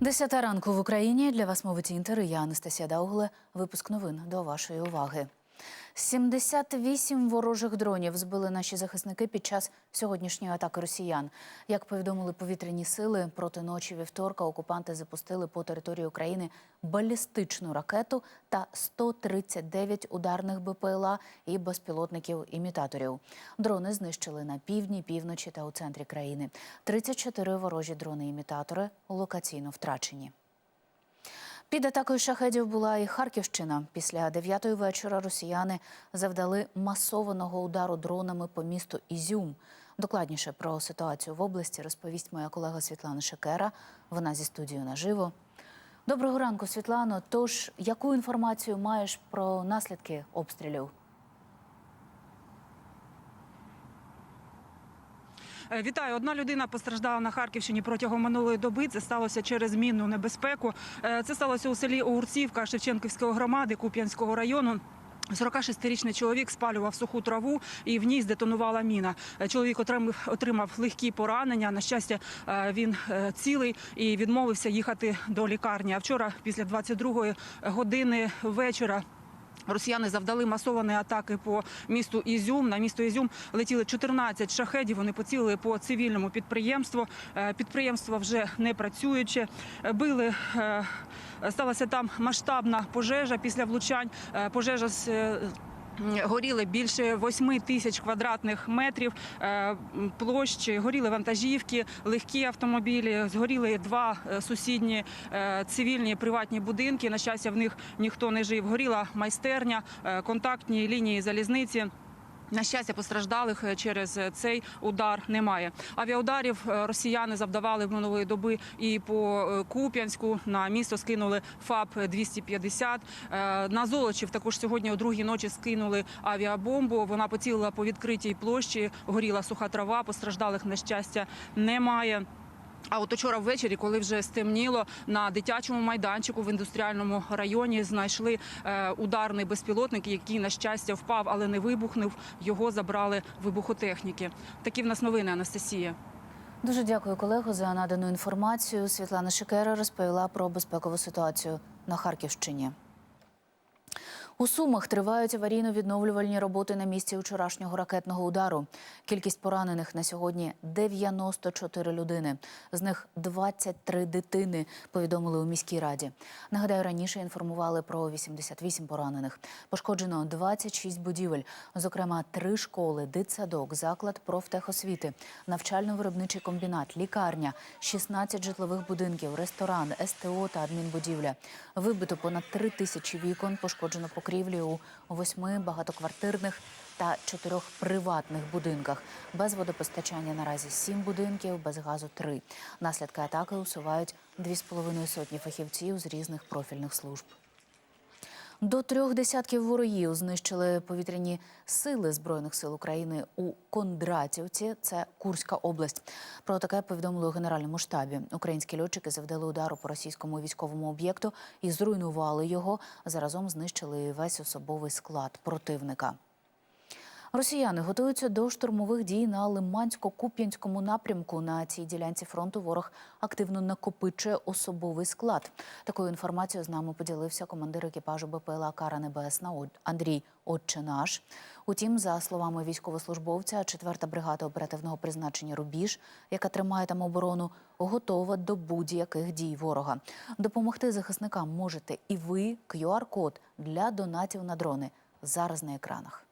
Десята ранку в Україні для вас мовить інтер. Я Анастасія Даугле. Випуск новин до вашої уваги. 78 ворожих дронів збили наші захисники під час сьогоднішньої атаки росіян. Як повідомили повітряні сили, проти ночі вівторка окупанти запустили по території України балістичну ракету та 139 ударних БПЛА і безпілотників-імітаторів. Дрони знищили на півдні, півночі та у центрі країни. 34 ворожі дрони-імітатори локаційно втрачені. Під атакою шахедів була і Харківщина. Після дев'ятої вечора росіяни завдали масованого удару дронами по місту Ізюм. Докладніше про ситуацію в області розповість моя колега Світлана Шекера. Вона зі студією наживо. Доброго ранку, Світлано. Тож, яку інформацію маєш про наслідки обстрілів? Вітаю. Одна людина постраждала на Харківщині протягом минулої доби. Це сталося через мінну небезпеку. Е, Це сталося у селі Оурцівка Шевченківської громади Куп'янського району. 46-річний чоловік спалював суху траву і в ній здетонувала міна. Е, Чоловік отримав, отримав легкі поранення. На щастя, е, він е, цілий і відмовився їхати до лікарні. А вчора, після 22-ї години вечора, Росіяни завдали масовані атаки по місту Ізюм. На місто Ізюм летіли 14 шахедів. Вони поцілили по цивільному підприємству. Е, Підприємство вже не працююче. Е, Били е, сталася там масштабна пожежа після влучань. Пожежа з Горіли більше 8 тисяч квадратних метрів е, площі, горіли вантажівки, легкі автомобілі, згоріли два е, сусідні е, цивільні приватні будинки. На щастя, в них ніхто не жив. Горіла майстерня, контактні лінії залізниці. На щастя, постраждалих е, через е, цей удар немає. Авіаударів е, росіяни завдавали в минулої доби і по Куп'янську. На місто скинули ФАП 250 Е, На Золочів також сьогодні о другій ночі скинули авіабомбу. Вона поцілила по відкритій площі. Горіла суха трава. Постраждалих на щастя немає. А от учора ввечері, коли вже стемніло, на дитячому майданчику в індустріальному районі знайшли е, ударний безпілотник, який на щастя впав, але не вибухнув. Його забрали вибухотехніки. Такі в нас новини, Анастасія. Дуже дякую, колего, за надану інформацію. Світлана Шекера розповіла про безпекову ситуацію на Харківщині. У Сумах тривають аварійно-відновлювальні роботи на місці вчорашнього ракетного удару. Кількість поранених на сьогодні 94 людини. З них 23 дитини, повідомили у міській раді. Нагадаю, раніше інформували про 88 поранених. Пошкоджено 26 будівель, зокрема три школи, дитсадок, заклад профтехосвіти, навчально-виробничий комбінат, лікарня, 16 житлових будинків, ресторан, СТО та адмінбудівля. Вибито понад 3 тисячі вікон, пошкоджено покрівлі у восьми багатоквартирних та чотирьох приватних будинках. Без водопостачання наразі сім будинків, без газу три. Наслідки атаки усувають дві з половиною сотні фахівців з різних профільних служб. До трьох десятків ворогів знищили повітряні сили збройних сил України у Кондратівці. Це Курська область. Про таке повідомили у генеральному штабі. Українські льотчики завдали удару по російському військовому об'єкту і зруйнували його. Заразом знищили весь особовий склад противника. Росіяни готуються до штурмових дій на Лимансько-Куп'янському напрямку. На цій ділянці фронту ворог активно накопичує особовий склад. Такою інформацією з нами поділився командир екіпажу БПЛА Кара Небесна Андрій Отченаш. Утім, за словами військовослужбовця, 4-та бригада оперативного призначення Рубіж, яка тримає там оборону, готова до будь-яких дій ворога. Допомогти захисникам можете і ви. QR-код для донатів на дрони зараз на екранах.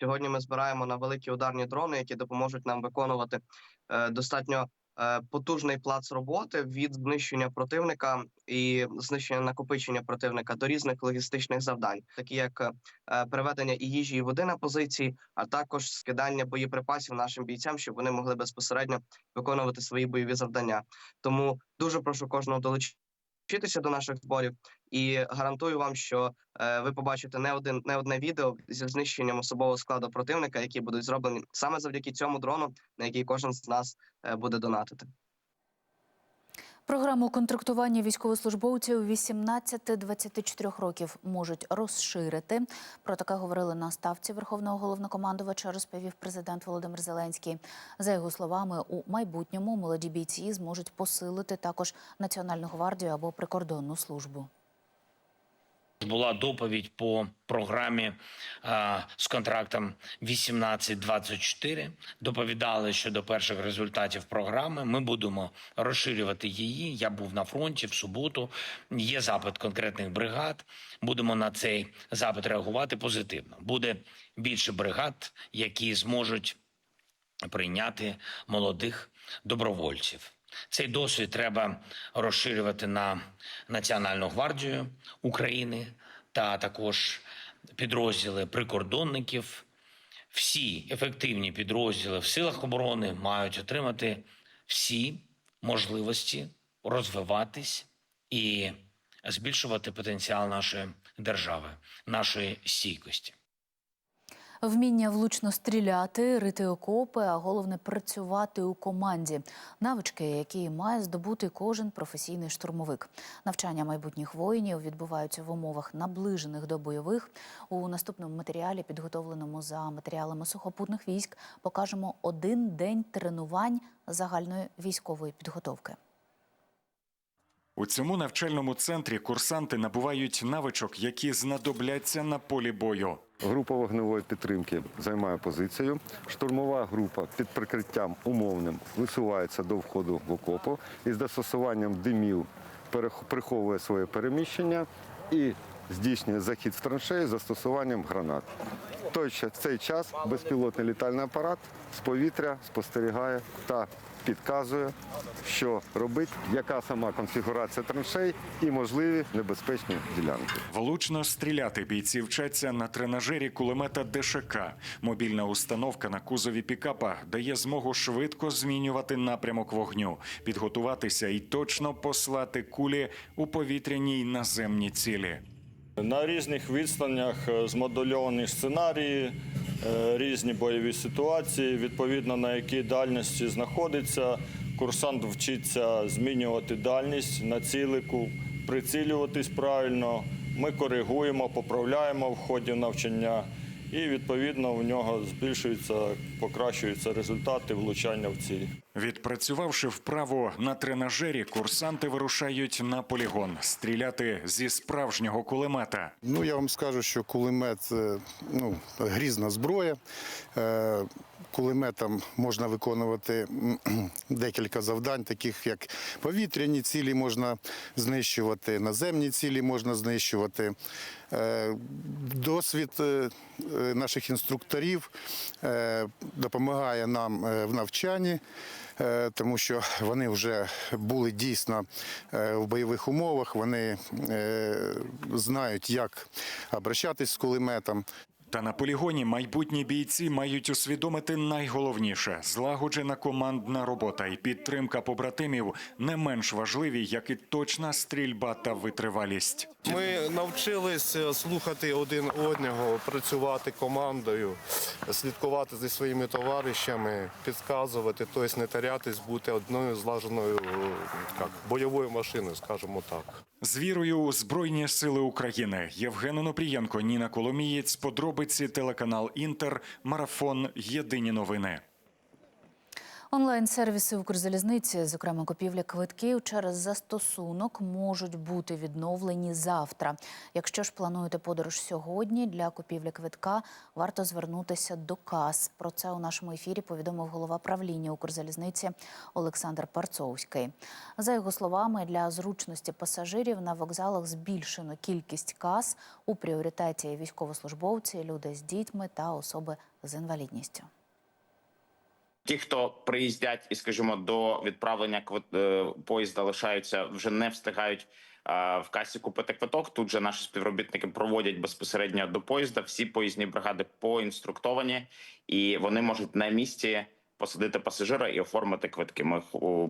Сьогодні ми збираємо на великі ударні дрони, які допоможуть нам виконувати е, достатньо е, потужний плац роботи від знищення противника і знищення накопичення противника до різних логістичних завдань, такі як е, переведення і їжі і води на позиції, а також скидання боєприпасів нашим бійцям, щоб вони могли безпосередньо виконувати свої бойові завдання. Тому дуже прошу кожного долучитися до наших зборів і гарантую вам, що ви побачите не один не одне відео зі знищенням особового складу противника, які будуть зроблені саме завдяки цьому дрону, на який кожен з нас е, буде донатити. Програму контрактування військовослужбовців 18-24 років можуть розширити. Про таке говорили на ставці Верховного головнокомандувача, розповів президент Володимир Зеленський. За його словами, у майбутньому молоді бійці зможуть посилити також Національну гвардію або прикордонну службу. Була доповідь по програмі е, з контрактом 18-24. Доповідали щодо перших результатів програми. Ми будемо розширювати її. Я був на фронті в суботу. Є запит конкретних бригад. Будемо на цей запит реагувати позитивно. Буде більше бригад, які зможуть прийняти молодих добровольців. Цей досвід треба розширювати на Національну гвардію України та також підрозділи прикордонників. Всі ефективні підрозділи в силах оборони мають отримати всі можливості розвиватись і збільшувати потенціал нашої держави, нашої стійкості. Вміння влучно стріляти, рити окопи, а головне працювати у команді. Навички, які має здобути кожен професійний штурмовик. Навчання майбутніх воїнів відбуваються в умовах наближених до бойових. У наступному матеріалі, підготовленому за матеріалами сухопутних військ, покажемо один день тренувань загальної військової підготовки. У цьому навчальному центрі курсанти набувають навичок, які знадобляться на полі бою. Група вогневої підтримки займає позицію. Штурмова група під прикриттям умовним висувається до входу в окопу і з застосуванням димів приховує своє переміщення і здійснює захід в траншеї з застосуванням гранат. Той в цей час безпілотний літальний апарат з повітря спостерігає та підказує, що робить, яка сама конфігурація траншей і можливі небезпечні ділянки. Влучно стріляти бійці вчаться на тренажері кулемета ДШК. Мобільна установка на кузові пікапа дає змогу швидко змінювати напрямок вогню, підготуватися і точно послати кулі у повітряні й наземні цілі. На різних відстанях е, змодульовані сценарії, е, різні бойові ситуації, відповідно на якій дальності знаходиться. Курсант вчиться змінювати дальність на цілику, прицілюватись правильно. Ми коригуємо, поправляємо в ході навчання, і відповідно у нього збільшуються, покращуються результати влучання в ціль. Відпрацювавши вправо на тренажері, курсанти вирушають на полігон стріляти зі справжнього кулемета. Ну, я вам скажу, що кулемет е, ну, грізна зброя. Кулеметом можна виконувати декілька завдань, таких як повітряні цілі можна знищувати, наземні цілі можна знищувати. Е, Досвід е, е, наших інструкторів допомагає нам в навчанні. Тому що вони вже були дійсно в бойових умовах, вони знають, як обращатись з кулеметом. Та на полігоні майбутні бійці мають усвідомити найголовніше злагоджена командна робота і підтримка побратимів не менш важливі, як і точна стрільба та витривалість. Ми навчились е, слухати один одного, працювати командою, слідкувати зі своїми товаришами, підказувати, тобто не тарятись, бути одною злаженою е, як, бойовою машиною, скажімо так. З вірою Збройні Сили України Євген Онопрієнко, Ніна Коломієць, подробиці телеканал Інтер, марафон. Єдині новини. Онлайн-сервіси Укрзалізниці, зокрема купівля квитків через застосунок, можуть бути відновлені завтра. Якщо ж плануєте подорож сьогодні, для купівлі квитка варто звернутися до кас. Про це у нашому ефірі повідомив голова правління Укрзалізниці Олександр Парцовський. За його словами, для зручності пасажирів на вокзалах збільшено кількість кас у пріоритеті військовослужбовці, люди з дітьми та особи з інвалідністю. Ті, хто приїздять і, скажімо, до відправлення е, поїзда лишаються, вже не встигають е, в касі купити квиток. Тут же наші співробітники проводять безпосередньо до поїзда. Всі поїзні бригади поінструктовані, і вони можуть на місці посадити пасажира і оформити квитки. Ми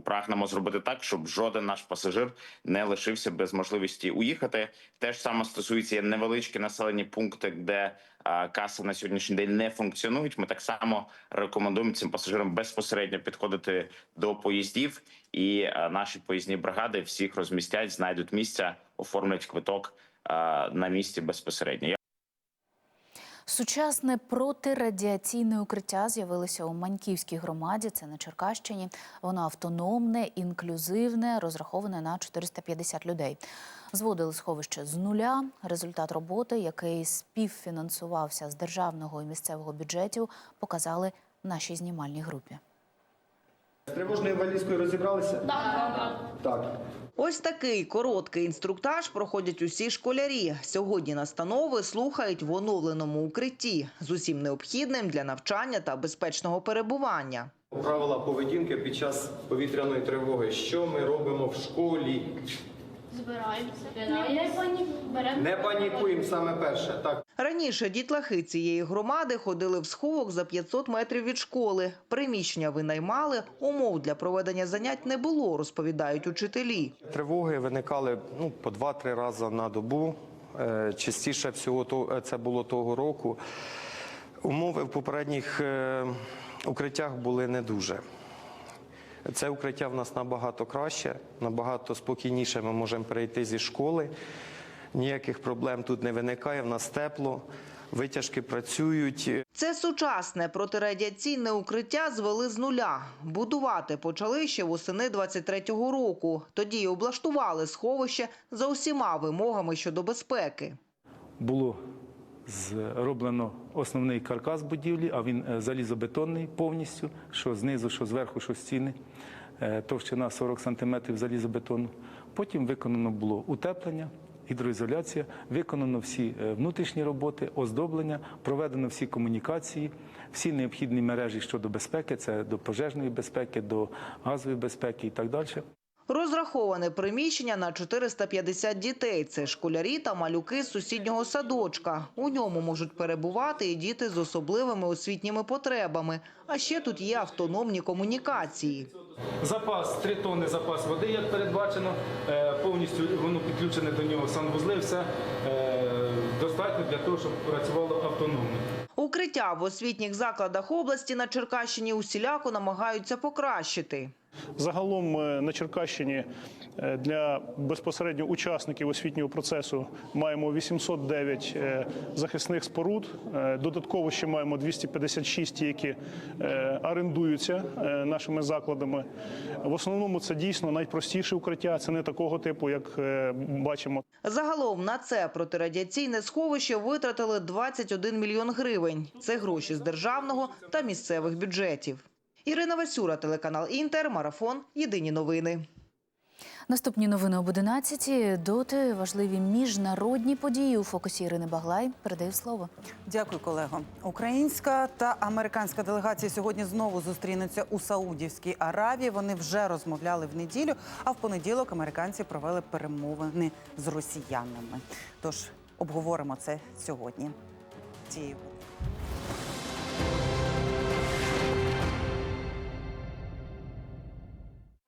прагнемо зробити так, щоб жоден наш пасажир не лишився без можливості уїхати. Те ж саме стосується невеличкі населені пункти, де а, каси на сьогоднішній день не функціонують. Ми так само рекомендуємо цим пасажирам безпосередньо підходити до поїздів, і а, наші поїзні бригади всіх розмістять, знайдуть місця, оформлять квиток на місці безпосередньо. Сучасне протирадіаційне укриття з'явилося у Маньківській громаді. Це на Черкащині. Воно автономне, інклюзивне, розраховане на 450 людей. Зводили сховище з нуля. Результат роботи, який співфінансувався з державного і місцевого бюджетів, показали в нашій знімальній групі. З тривожною валізкою розібралися? Так. Так. Ось такий короткий інструктаж проходять усі школярі. Сьогодні настанови слухають в оновленому укритті з усім необхідним для навчання та безпечного перебування. Правила поведінки під час повітряної тривоги. Що ми робимо в школі? Збираємося. Не панікуємо. Беремо. Не панікуємо саме перше. Так. Раніше дітлахи цієї громади ходили в сховок за 500 метрів від школи. Приміщення винаймали, умов для проведення занять не було, розповідають учителі. Тривоги виникали ну, по 2-3 рази на добу. Е, Частіше всього то- е, це було того року. Умови в попередніх е, укриттях були не дуже. Це укриття в нас набагато краще, набагато спокійніше ми можемо перейти зі школи. Ніяких проблем тут не виникає, в нас тепло, витяжки працюють. Це сучасне протирадіаційне укриття звели з нуля. Будувати почали ще восени 23-го року. Тоді й облаштували сховище за усіма вимогами щодо безпеки. було зроблено основний каркас будівлі, а він е, залізобетонний повністю, що знизу, що зверху, що стіни. Е, Товщина 40 см залізобетону. Потім виконано було утеплення, гідроізоляція, виконано всі е, внутрішні роботи, оздоблення, проведено всі комунікації, всі необхідні мережі щодо безпеки, це до пожежної безпеки, до газової безпеки і так далі. Розраховане приміщення на 450 дітей. Це школярі та малюки з сусіднього садочка. У ньому можуть перебувати і діти з особливими освітніми потребами. А ще тут є автономні комунікації. Запас 3 тонни запас води, як передбачено, Е, повністю воно підключене до нього санвузли, все е, достатньо для того, щоб працювало автономно. Укриття в освітніх закладах області на Черкащині усіляко намагаються покращити. Загалом е, на Черкащині е, для безпосередньо учасників освітнього процесу маємо 809 е, захисних споруд. Додатково ще маємо 256, які орендуються нашими закладами. В основному це дійсно найпростіше укриття. Це не такого типу, як бачимо Загалом на це протирадіаційне сховище витратили 21 мільйон гривень. Це гроші з державного та місцевих бюджетів. Ірина Васюра, телеканал Інтер, Марафон. Єдині новини. Наступні новини об 11 Доти важливі міжнародні події у фокусі Ірини Баглай. Передаю слово. Дякую, колего. Українська та американська делегації сьогодні знову зустрінуться у Саудівській Аравії. Вони вже розмовляли в неділю, а в понеділок американці провели перемовини з росіянами. Тож обговоримо це сьогодні. Цієї